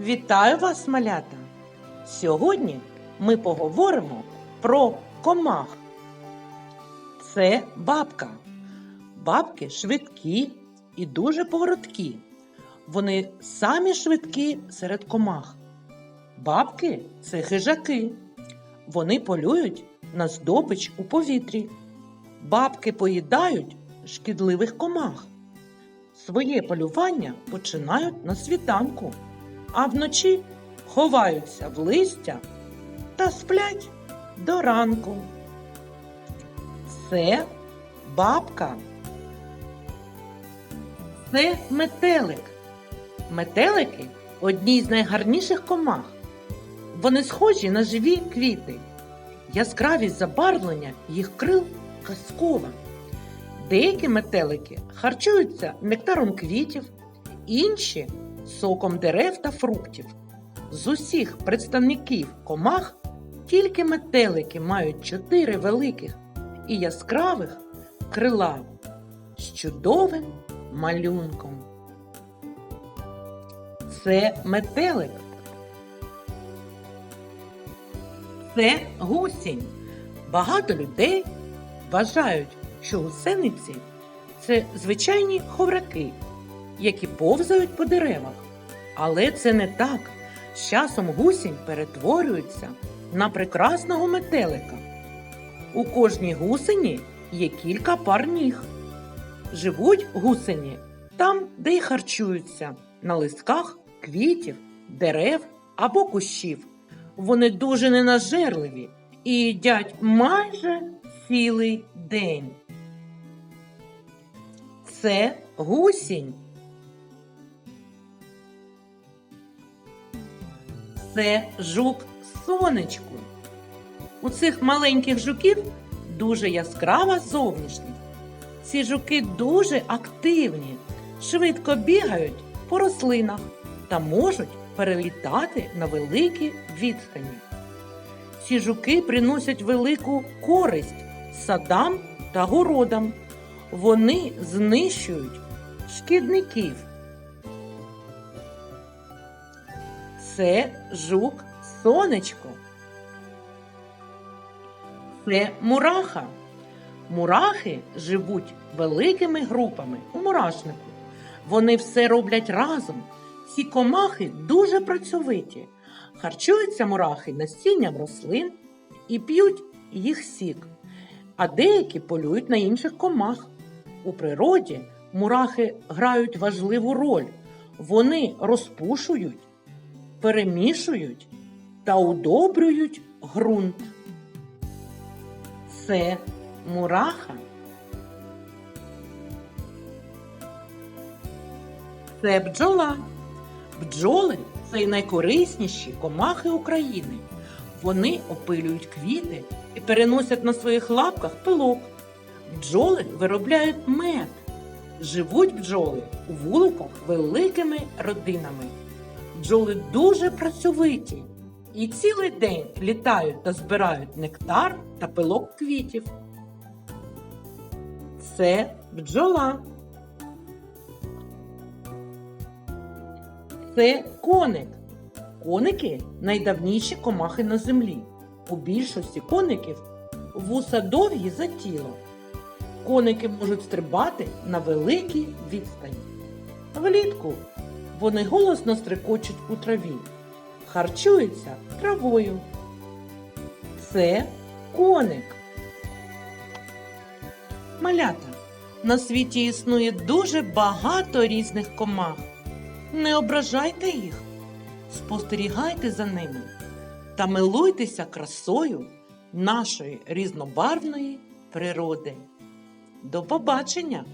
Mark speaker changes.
Speaker 1: Вітаю вас, малята! Сьогодні ми поговоримо про комах. Це бабка. Бабки швидкі і дуже повороткі. Вони самі швидкі серед комах. Бабки це хижаки. Вони полюють на здобич у повітрі. Бабки поїдають шкідливих комах. Своє полювання починають на світанку, а вночі ховаються в листя та сплять до ранку. Це бабка. Це метелик. Метелики одні з найгарніших комах. Вони схожі на живі квіти. Яскравість забарвлення їх крил казкова. Деякі метелики харчуються нектаром квітів, інші соком дерев та фруктів. З усіх представників комах тільки метелики мають чотири великих і яскравих крила з чудовим малюнком. Це метелик. Це гусінь. Багато людей вважають, що гусениці це звичайні ховраки, які повзають по деревах. Але це не так. З часом гусінь перетворюється на прекрасного метелика. У кожній гусені є кілька пар ніг. Живуть гусені там, де й харчуються, на листках квітів, дерев або кущів. Вони дуже ненажерливі і їдять майже цілий день. Це гусінь. Це жук сонечку. У цих маленьких жуків дуже яскрава зовнішність. Ці жуки дуже активні, швидко бігають по рослинах та можуть перелітати на великі відстані. Ці жуки приносять велику користь садам та городам. Вони знищують шкідників. Це жук сонечко. Це мураха. Мурахи живуть великими групами у мурашнику. Вони все роблять разом. Ці комахи дуже працьовиті. Харчуються мурахи насінням рослин і п'ють їх сік, а деякі полюють на інших комах. У природі мурахи грають важливу роль. Вони розпушують, перемішують та удобрюють ґрунт. Це мураха. Це бджола. Бджоли це найкорисніші комахи України. Вони опилюють квіти і переносять на своїх лапках пилок. Бджоли виробляють мед. Живуть бджоли у вуликах великими родинами. Бджоли дуже працьовиті і цілий день літають та збирають нектар та пилок квітів. Це бджола. Це коник. Коники найдавніші комахи на землі. У більшості коників вуса довгі за тіло. Коники можуть стрибати на великій відстані. Влітку вони голосно стрикочуть у траві, харчуються травою. Це коник. Малята. На світі існує дуже багато різних комах. Не ображайте їх, спостерігайте за ними та милуйтеся красою нашої різнобарвної природи. До побачення!